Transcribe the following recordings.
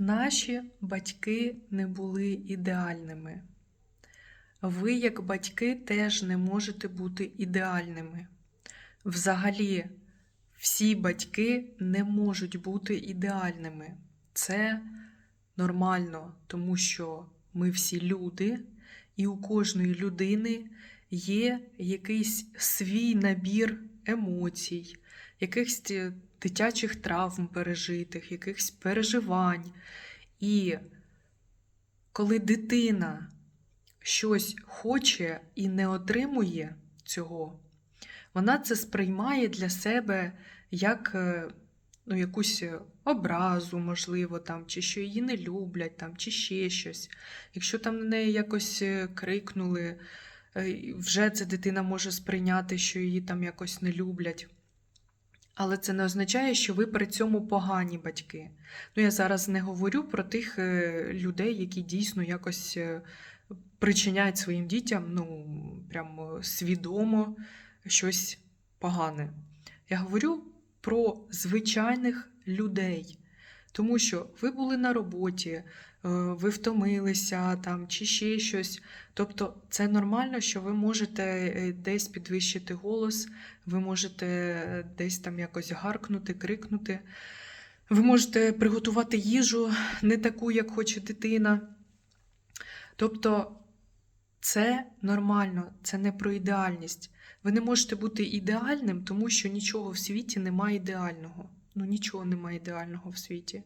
Наші батьки не були ідеальними. Ви, як батьки, теж не можете бути ідеальними. Взагалі, всі батьки не можуть бути ідеальними. Це нормально, тому що ми всі люди, і у кожної людини є якийсь свій набір емоцій, якихось дитячих травм пережитих, якихось переживань. І коли дитина щось хоче і не отримує цього, вона це сприймає для себе як е, ну, якусь образу, можливо, там, чи що її не люблять, там, чи ще щось. Якщо там на неї якось е, крикнули, е, вже ця дитина може сприйняти, що її там якось не люблять. Але це не означає, що ви при цьому погані батьки. Ну, я зараз не говорю про тих е, людей, які дійсно якось е, причиняють своїм дітям, ну, прямо свідомо щось погане. Я говорю про звичайних людей. Тому що ви були на роботі, е, ви втомилися там чи ще щось. Тобто це нормально, що ви можете е, десь підвищити голос, ви можете е, десь там якось гаркнути, крикнути. Ви можете приготувати їжу не таку, як хоче дитина. Тобто це нормально, це не про ідеальність. Ви не можете бути ідеальним, тому що нічого в світі немає ідеального. Ну, нічого немає ідеального в світі.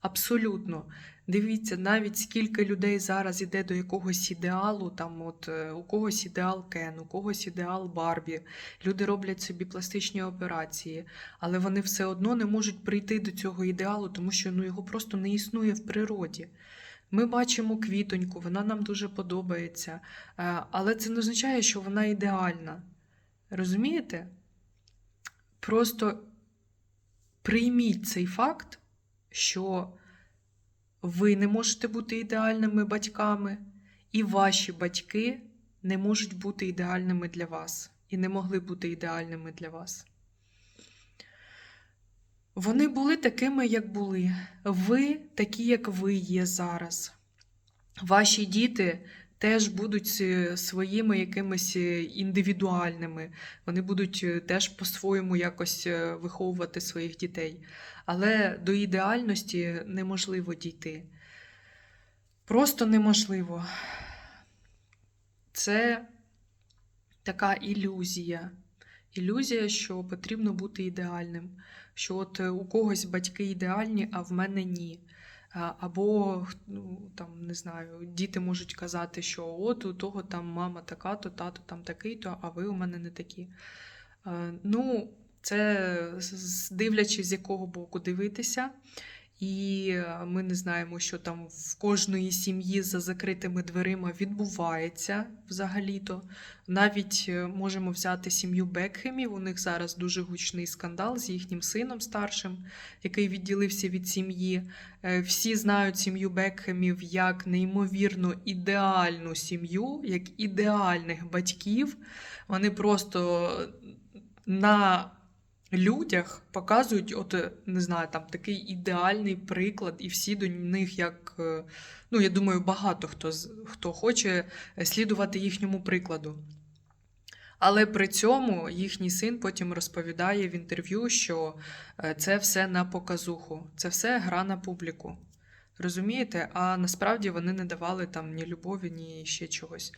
Абсолютно. Дивіться, навіть скільки людей зараз іде до якогось ідеалу, там от е, у когось ідеал Кен, у когось ідеал Барбі. Люди роблять собі пластичні операції, але вони все одно не можуть прийти до цього ідеалу, тому що ну, його просто не існує в природі. Ми бачимо квітоньку, вона нам дуже подобається, е, але це не означає, що вона ідеальна. Розумієте? Просто прийміть цей факт, що ви не можете бути ідеальними батьками, і ваші батьки не можуть бути ідеальними для вас і не могли бути ідеальними для вас. Вони були такими, як були. Ви такі, як ви є зараз. Ваші діти теж будуть е, своїми якимись е, індивідуальними. Вони будуть е, теж по-своєму якось виховувати своїх дітей. Але до ідеальності неможливо дійти. Просто неможливо. Це така ілюзія. Ілюзія, що потрібно бути ідеальним. Що от у когось батьки ідеальні, а в мене ні. Або, ну, там, не знаю, діти можуть казати, що от у того там мама така, то тато там такий-то, а ви у мене не такі. Е, Ну, це дивлячись, з якого боку дивитися. І е, ми не знаємо, що там в кожної сім'ї за закритими дверима відбувається взагалі-то. Навіть е, можемо взяти сім'ю Бекхемів. У них зараз дуже гучний скандал з їхнім сином старшим, який відділився від сім'ї. Е, Всі знають сім'ю Бекхемів як неймовірно ідеальну сім'ю, як ідеальних батьків. Вони просто на людях показують, от е, не знаю, там такий ідеальний приклад, і всі до них як. е, Ну, я думаю, багато хто, хто хоче слідувати їхньому прикладу. Але при цьому їхній син потім розповідає в інтерв'ю, що е, це все на показуху, це все гра на публіку. Розумієте? А насправді вони не давали там ні любові, ні ще чогось.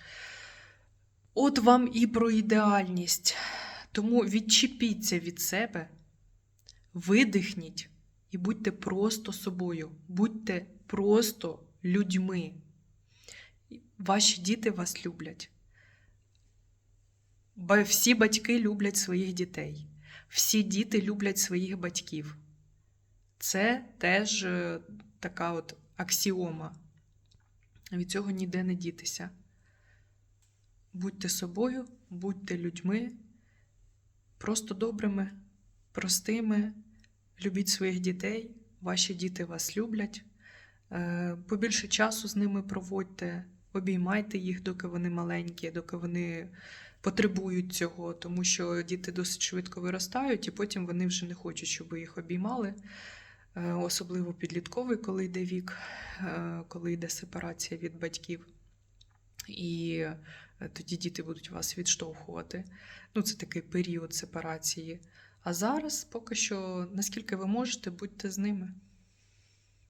От вам і про ідеальність. Тому відчепіться від себе, видихніть і будьте просто собою, будьте просто людьми. Ваші діти вас люблять. Всі батьки люблять своїх дітей. Всі діти люблять своїх батьків. Це теж е, така от аксіома. Від цього ніде не дітися. Будьте собою, будьте людьми, просто добрими, простими, любіть своїх дітей, ваші діти вас люблять. Е, Побільше часу з ними проводьте, обіймайте їх, доки вони маленькі, доки вони потребують цього, тому що діти досить швидко виростають, і потім вони вже не хочуть, щоб їх обіймали. е, особливо підлітковий, коли йде вік, е, коли йде сепарація від батьків. І тоді діти будуть вас відштовхувати. Ну, це такий період сепарації. А зараз поки що, наскільки ви можете, будьте з ними.